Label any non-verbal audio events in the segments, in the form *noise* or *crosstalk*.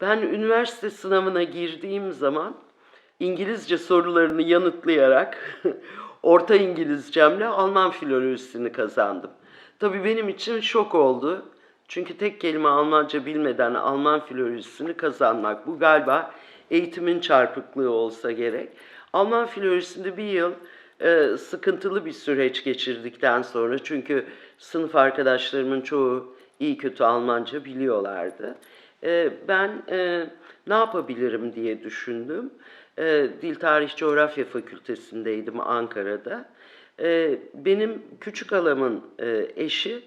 Ben üniversite sınavına girdiğim zaman İngilizce sorularını yanıtlayarak *laughs* orta İngilizcemle Alman filolojisini kazandım. Tabii benim için şok oldu. Çünkü tek kelime Almanca bilmeden Alman filolojisini kazanmak. Bu galiba eğitimin çarpıklığı olsa gerek. Alman filolojisinde bir yıl e, sıkıntılı bir süreç geçirdikten sonra çünkü sınıf arkadaşlarımın çoğu iyi kötü Almanca biliyorlardı. E, ben e, ne yapabilirim diye düşündüm. E, Dil Tarih Coğrafya Fakültesindeydim Ankara'da. E, benim küçük halamın e, eşi,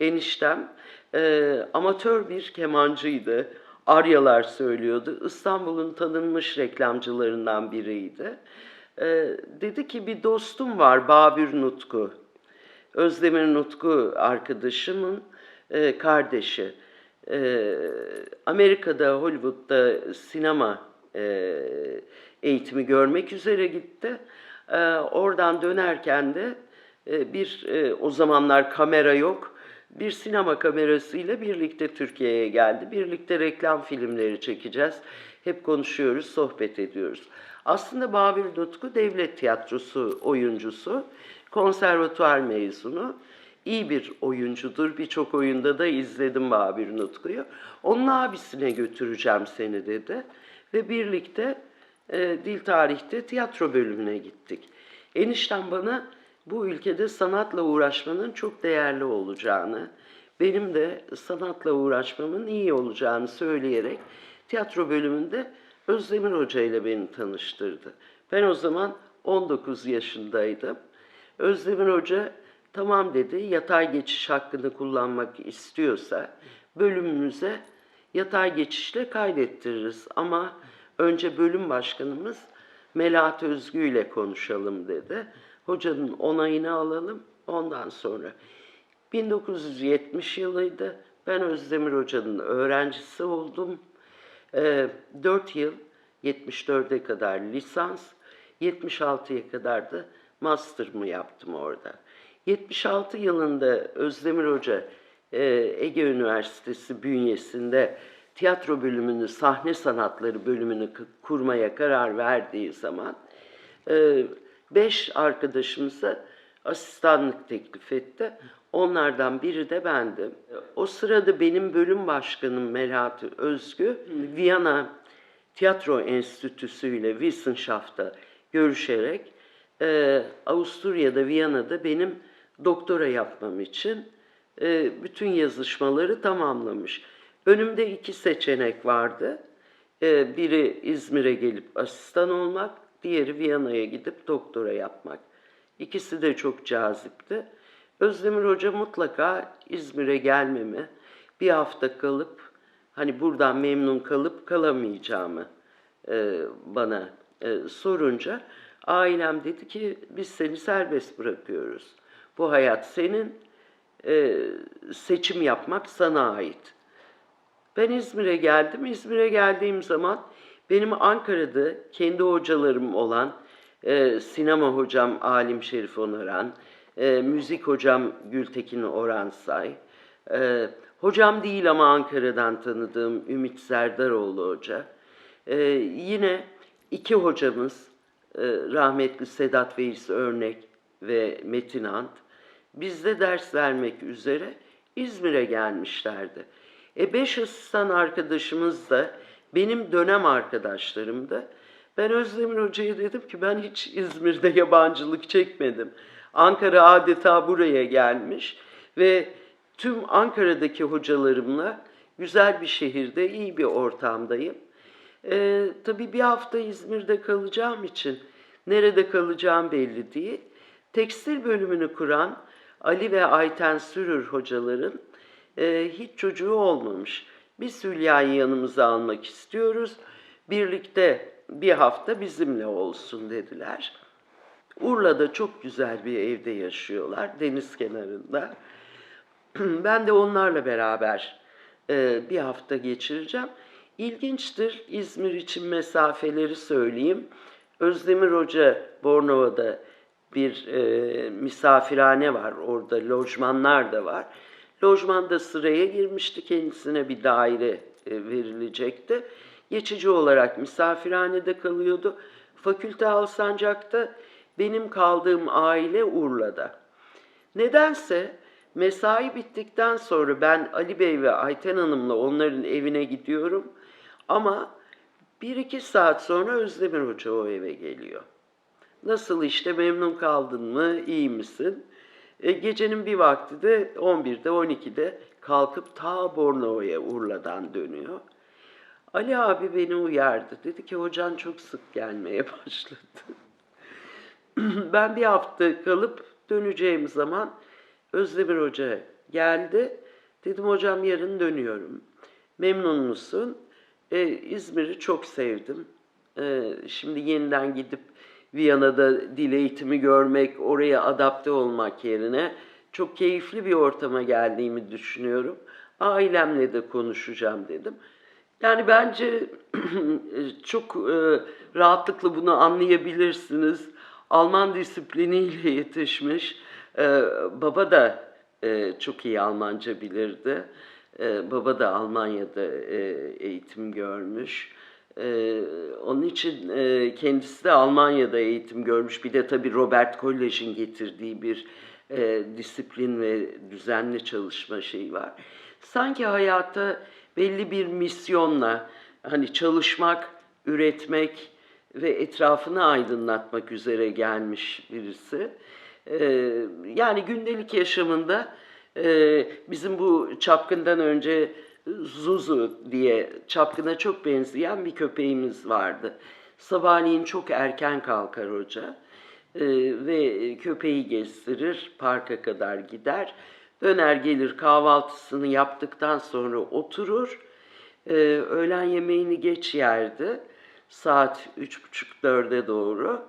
eniştem e, amatör bir kemancıydı. Aryalar söylüyordu. İstanbul'un tanınmış reklamcılarından biriydi. E, dedi ki bir dostum var Babür Nutku. Özdemir Nutku arkadaşımın e, kardeşi. E, Amerika'da, Hollywood'da sinema e, eğitimi görmek üzere gitti. E, oradan dönerken de e, bir, e, o zamanlar kamera yok, bir sinema kamerasıyla birlikte Türkiye'ye geldi. Birlikte reklam filmleri çekeceğiz. Hep konuşuyoruz, sohbet ediyoruz. Aslında Babür Nutku devlet tiyatrosu oyuncusu, konservatuar mezunu. İyi bir oyuncudur. Birçok oyunda da izledim Babür Nutku'yu. Onun abisine götüreceğim seni dedi. Ve birlikte e, dil tarihte tiyatro bölümüne gittik. Eniştem bana bu ülkede sanatla uğraşmanın çok değerli olacağını, benim de sanatla uğraşmamın iyi olacağını söyleyerek tiyatro bölümünde Özdemir Hoca ile beni tanıştırdı. Ben o zaman 19 yaşındaydım. Özdemir Hoca tamam dedi yatay geçiş hakkını kullanmak istiyorsa bölümümüze yatay geçişle kaydettiririz ama önce bölüm başkanımız Melahat Özgü ile konuşalım dedi. Hocanın onayını alalım ondan sonra. 1970 yılıydı. Ben Özdemir Hoca'nın öğrencisi oldum. Ee, 4 yıl 74'e kadar lisans, 76'ya kadar da master'ımı yaptım orada. 76 yılında Özdemir Hoca e, Ege Üniversitesi bünyesinde tiyatro bölümünü, sahne sanatları bölümünü kurmaya karar verdiği zaman e, beş arkadaşımıza asistanlık teklif etti. Onlardan biri de bendim. O sırada benim bölüm başkanım Melahat Özgü, Viyana Tiyatro Enstitüsü ile Wissenschaft'ta görüşerek e, Avusturya'da, Viyana'da benim doktora yapmam için e, bütün yazışmaları tamamlamış. Önümde iki seçenek vardı. E, biri İzmir'e gelip asistan olmak, diğeri Viyana'ya gidip doktora yapmak. İkisi de çok cazipti. Özdemir Hoca mutlaka İzmir'e gelmemi, bir hafta kalıp, hani buradan memnun kalıp kalamayacağımı e, bana e, sorunca, ailem dedi ki biz seni serbest bırakıyoruz. Bu hayat senin, e, seçim yapmak sana ait. Ben İzmir'e geldim. İzmir'e geldiğim zaman benim Ankara'da kendi hocalarım olan e, sinema hocam Alim Şerif Onaran, e, müzik hocam Gültekin Oransay, e, hocam değil ama Ankara'dan tanıdığım Ümit Serdaroğlu Hoca, e, yine iki hocamız e, rahmetli Sedat Veys Örnek ve Metin Ant bizde ders vermek üzere İzmir'e gelmişlerdi. E beş asistan arkadaşımız da benim dönem arkadaşlarım da ben Özdemir Hoca'ya dedim ki ben hiç İzmir'de yabancılık çekmedim. Ankara adeta buraya gelmiş ve tüm Ankara'daki hocalarımla güzel bir şehirde, iyi bir ortamdayım. Ee, tabii bir hafta İzmir'de kalacağım için nerede kalacağım belli değil. Tekstil bölümünü kuran Ali ve Ayten Sürür hocaların e, hiç çocuğu olmamış. Biz Hülya'yı yanımıza almak istiyoruz. Birlikte bir hafta bizimle olsun dediler. Urla'da çok güzel bir evde yaşıyorlar, deniz kenarında. *clears throat* Ben de onlarla beraber e, bir hafta geçireceğim. İlginçtir, İzmir için mesafeleri söyleyeyim. Özdemir Hoca Bornova'da bir e, misafirhane var, orada lojmanlar da var. Lojmanda sıraya girmişti, kendisine bir daire e, verilecekti. Geçici olarak misafirhanede kalıyordu. Fakülte Alsancak'ta, benim kaldığım aile Urla'da. Nedense mesai bittikten sonra ben Ali Bey ve Ayten Hanım'la onların evine gidiyorum. Ama bir iki saat sonra Özdemir Hoca o eve geliyor. Nasıl işte memnun kaldın mı, iyi misin? E, gecenin bir vakti de 11'de 12'de kalkıp ta Bornova'ya Urla'dan dönüyor. Ali abi beni uyardı. Dedi ki hocan çok sık gelmeye *laughs* başladı. *laughs* ben bir hafta kalıp döneceğim zaman Özdemir Hoca geldi. Dedim hocam yarın dönüyorum. Memnun musun? E, İzmir'i çok sevdim. E, şimdi yeniden gidip Viyana'da dil eğitimi görmek, oraya adapte olmak yerine çok keyifli bir ortama geldiğimi düşünüyorum. Ailemle de konuşacağım dedim. Yani bence *clears throat* çok e, rahatlıkla bunu anlayabilirsiniz. Alman disipliniyle yetişmiş. E, baba da e, çok iyi Almanca bilirdi. E, baba da Almanya'da e, eğitim görmüş. E, onun için e, kendisi de Almanya'da eğitim görmüş. Bir de tabii Robert Kolleş'in getirdiği bir e, disiplin ve düzenli çalışma şeyi var. Sanki hayata belli bir misyonla hani çalışmak, üretmek ve etrafını aydınlatmak üzere gelmiş birisi. Ee, yani gündelik yaşamında e, bizim bu çapkından önce Zuzu diye çapkına çok benzeyen bir köpeğimiz vardı. Sabahleyin çok erken kalkar hoca Ee, ve köpeği gezdirir, parka kadar gider. Döner gelir kahvaltısını yaptıktan sonra oturur. Ee, öğlen yemeğini geç yerdi. Saat üç buçuk dörde doğru.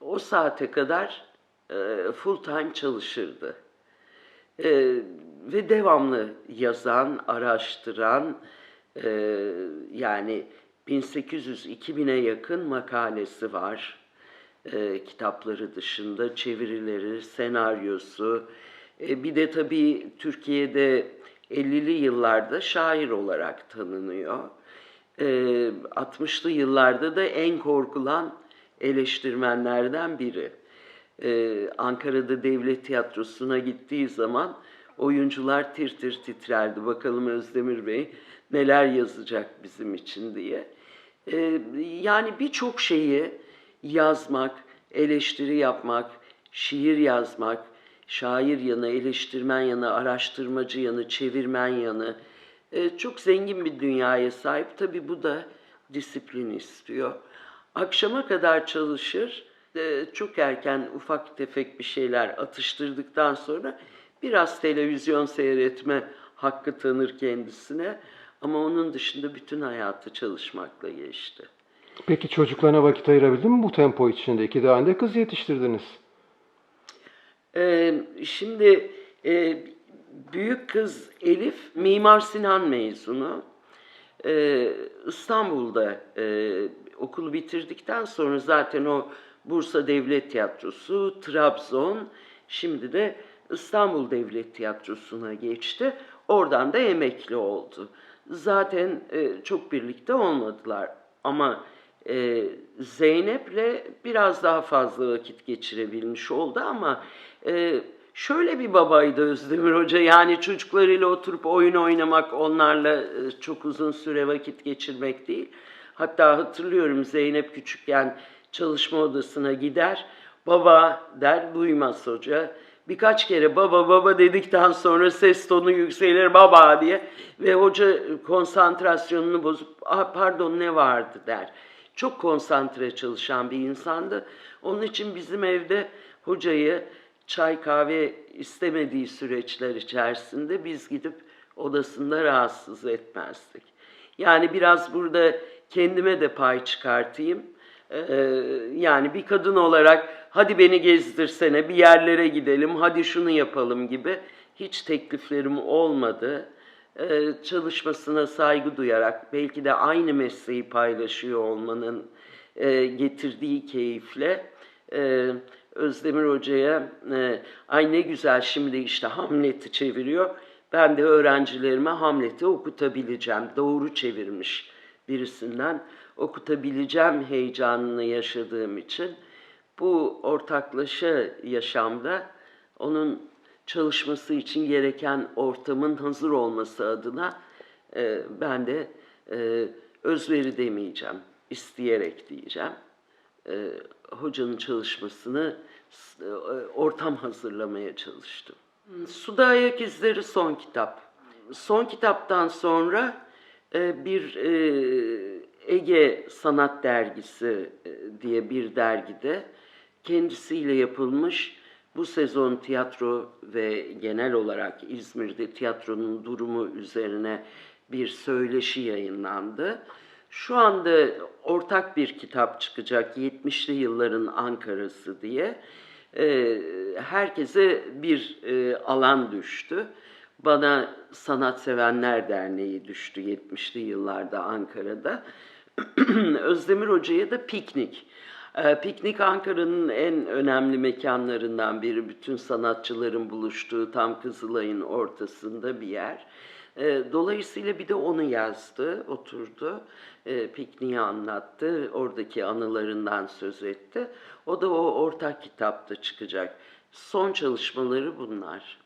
O saate kadar e, full time çalışırdı. E, ve devamlı yazan, araştıran, e, yani 1800-2000'e yakın makalesi var. E, kitapları dışında çevirileri, senaryosu. E, bir de tabii Türkiye'de 50'li yıllarda şair olarak tanınıyor. E, 60'lı yıllarda da en korkulan eleştirmenlerden biri. Ee, Ankara'da devlet tiyatrosuna gittiği zaman oyuncular tir tir titrerdi. Bakalım Özdemir Bey neler yazacak bizim için diye. Ee, yani birçok şeyi yazmak, eleştiri yapmak, şiir yazmak, şair yanı, eleştirmen yanı, araştırmacı yanı, çevirmen yanı e, çok zengin bir dünyaya sahip. Tabii bu da disiplin istiyor. Akşama kadar çalışır, e, çok erken ufak tefek bir şeyler atıştırdıktan sonra biraz televizyon seyretme hakkı tanır kendisine. Ama onun dışında bütün hayatı çalışmakla geçti. Peki çocuklarına vakit ayırabildin mi bu tempo içinde? İki tane de kız yetiştirdiniz. Ee, şimdi e, büyük kız Elif Mimar Sinan mezunu. Ee, İstanbul'da e, okulu bitirdikten sonra zaten o Bursa Devlet Tiyatrosu, Trabzon, şimdi de İstanbul Devlet Tiyatrosu'na geçti. Oradan da emekli oldu. Zaten e, çok birlikte olmadılar ama e, Zeynep'le biraz daha fazla vakit geçirebilmiş oldu ama e, şöyle bir babaydı Özdemir Hoca yani çocuklarıyla oturup oyun oynamak onlarla e, çok uzun süre vakit geçirmek değil. Hatta hatırlıyorum Zeynep küçükken çalışma odasına gider baba der duymaz hoca. Birkaç kere baba baba dedikten sonra ses tonu yükselir baba diye ve hoca konsantrasyonunu bozup pardon ne vardı der. Çok konsantre çalışan bir insandı. Onun için bizim evde hocayı çay kahve istemediği süreçler içerisinde biz gidip odasında rahatsız etmezdik. Yani biraz burada kendime de pay çıkartayım. Ee, yani bir kadın olarak hadi beni gezdirsene bir yerlere gidelim hadi şunu yapalım gibi hiç tekliflerim olmadı. Ee, çalışmasına saygı duyarak belki de aynı mesleği paylaşıyor olmanın e, getirdiği keyifle e, Özdemir Hoca'ya e, ay ne güzel şimdi işte Hamlet'i çeviriyor. Ben de öğrencilerime Hamlet'i okutabileceğim. Doğru çevirmiş birisinden okutabileceğim heyecanını yaşadığım için bu ortaklaşa yaşamda onun çalışması için gereken ortamın hazır olması adına e, ben de e, özveri demeyeceğim, isteyerek diyeceğim. E, hocanın çalışmasını e, ortam hazırlamaya çalıştım. Suda Ayak İzleri son kitap. Son kitaptan sonra e, bir e, Ege Sanat Dergisi e, diye bir dergide kendisiyle yapılmış bu sezon tiyatro ve genel olarak İzmir'de tiyatronun durumu üzerine bir söyleşi yayınlandı. Şu anda ortak bir kitap çıkacak 70'li yılların Ankara'sı diye. Ee, herkese bir e, alan düştü. Bana Sanatsevenler Derneği düştü 70'li yıllarda Ankara'da. *clears throat* Özdemir Hoca'ya da piknik. Ee, Piknik Ankara'nın en önemli mekanlarından biri. Bütün sanatçıların buluştuğu tam Kızılay'ın ortasında bir yer. Ee, Dolayısıyla bir de onu yazdı, oturdu, e, pikniği anlattı, oradaki anılarından söz etti. O da o ortak kitapta çıkacak. Son çalışmaları bunlar.